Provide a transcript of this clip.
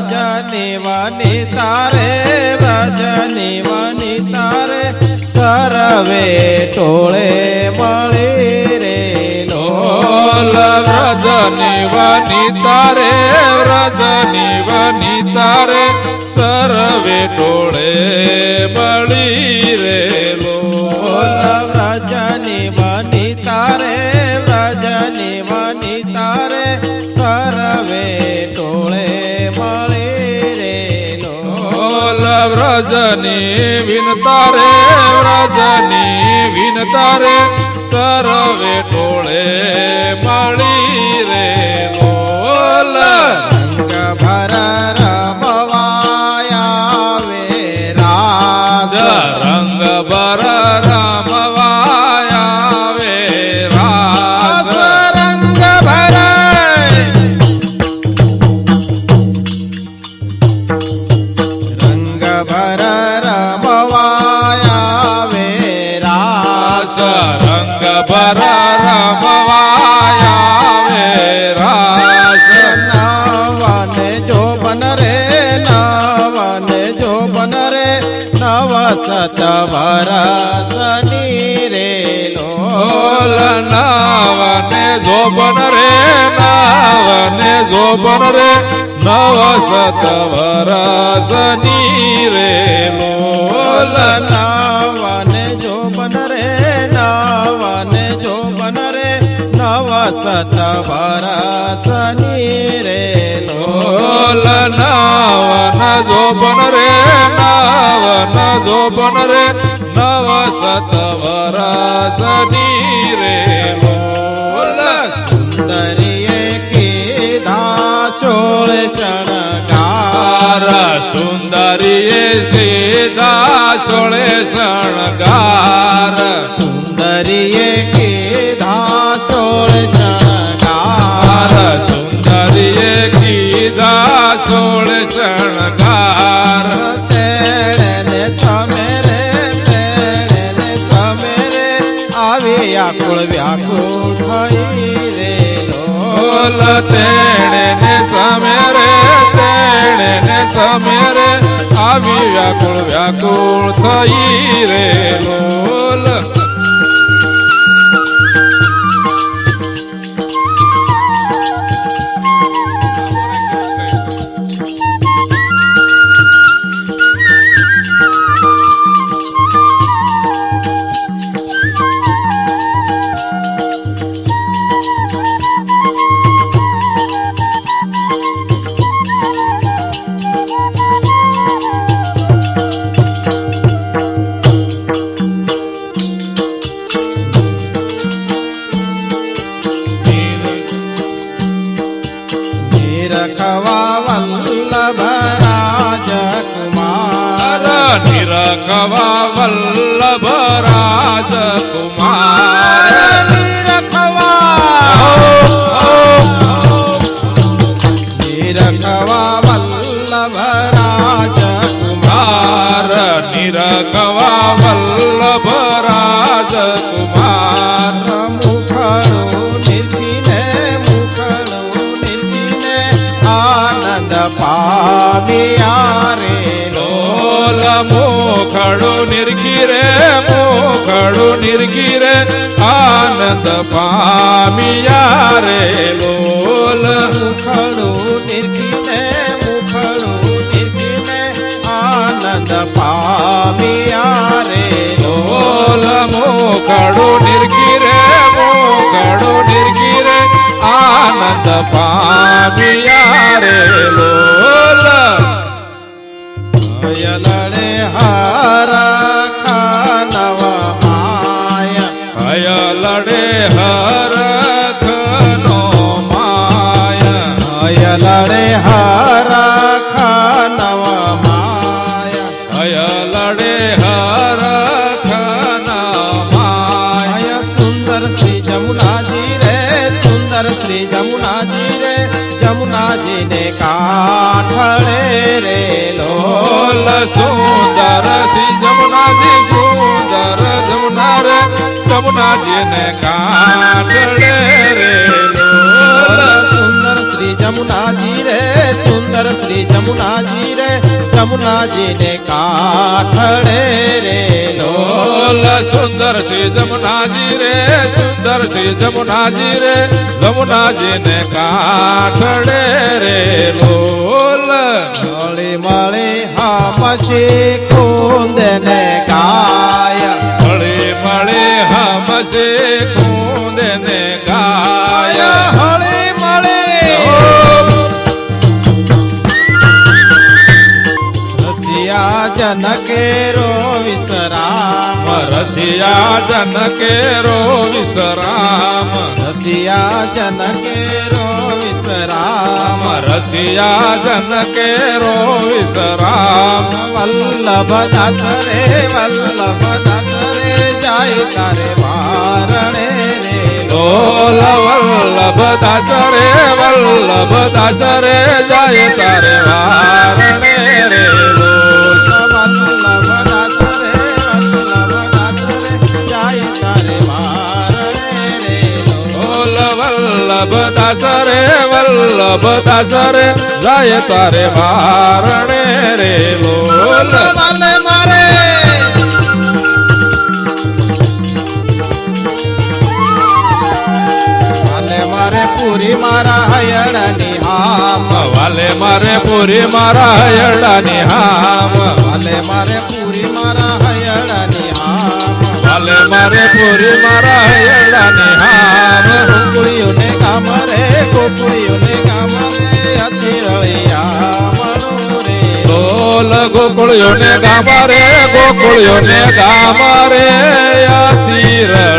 વ્રજની વની તારે વ્રજની વની તારે, સરવે ટોળે મળી રે લોલ વ્રજની વનિતા તારે વ્રજની વનિતા તારે, સરવે ટોળે મળી વ્રજની વિનતા રે વ્રજની વિનતા રે સરવે ટોળે મળી રે. નવ સત વરસની રે નાવને જોબન રે નાવને જોબન રે નવ સત વરસની રે લોલ નાવને જો બન રે નાવને જો બન રે નવ વરસની રે ઓલ જોબન રે નવ સત વરસની રે લોલ સુંદરીએ કીધા સોળ શણગાર. સુંદરીએ સીધા સોળે શણગાર. બોલ તેણે ને સમે રે, તેણે ને સમે રે, આવી વ્યાકુળ વ્યાકુળ થઈ રે. લોલ નિરખવા વલ્લભ રાજકુમાર નિરખવા વલ્લભ રાજકુમાર રે લોલ મોખડો નિર્ગીરે મોખડો નિર્ગીરે આનંદ પામિયા રે લોલ મુખડું નિર્ખીને મુખડું નિર્ખીને આનંદ પામ્યા રે લોલ મોખડો નિર્ગીરે મોખડો નિર્ગીરે આનંદ લડે હારા ખાનવા માય. હય લડે હરખનો જમુનાજી ને કાઠળે રે લોલ સુંદર, શ્રી જમુનાજી સુંદર જમુના રે જમુનાજી ને કાઢડે રે લોલ. સુંદર, શ્રી જમુનાજી રે સુંદર શ્રી જમુનાજી રે જમુનાજીને કાઠડે રે લોલ સુંદર શ્રી જમુનાજી રે સુંદર શ્રી જમુનાજી રે જમુનાજી ને કાઠડે રે લોલ મળી હા પછી કુંદ ને ગાય. મળી મળી હમસે કુંદ રસિયા જનકે રો વિશ્રામ રસિયા જનકે રો વિશ્રામ રસિયા જનકે રો વિશ્રામ વલ્લભ દાસ રે વલ્લભ દાસ રે જાય તારે વારણે રે લોલ વલ્લભ દાસ રે વલ્લભ દાસ રે જાય તારે વારણે રે વલ્લભ દાસ રે વલ્લભ દાસ રે જાય તારે મારણે રે લોલ મારે. મારે પૂરી મારા હયણની હામ. વાલે મારે પૂરી મારા હયડાની હામ. વાલે મારે પૂરી મારા મારે પૂરી મારા હયડાની હામ ને કામ રે કુકડીઓ ને કામ રે અતિરળિયા મણું રે. લોલ ગોકુળિયોને ગામ રે ગોકુળિયોને ગામ રે અતિ રળ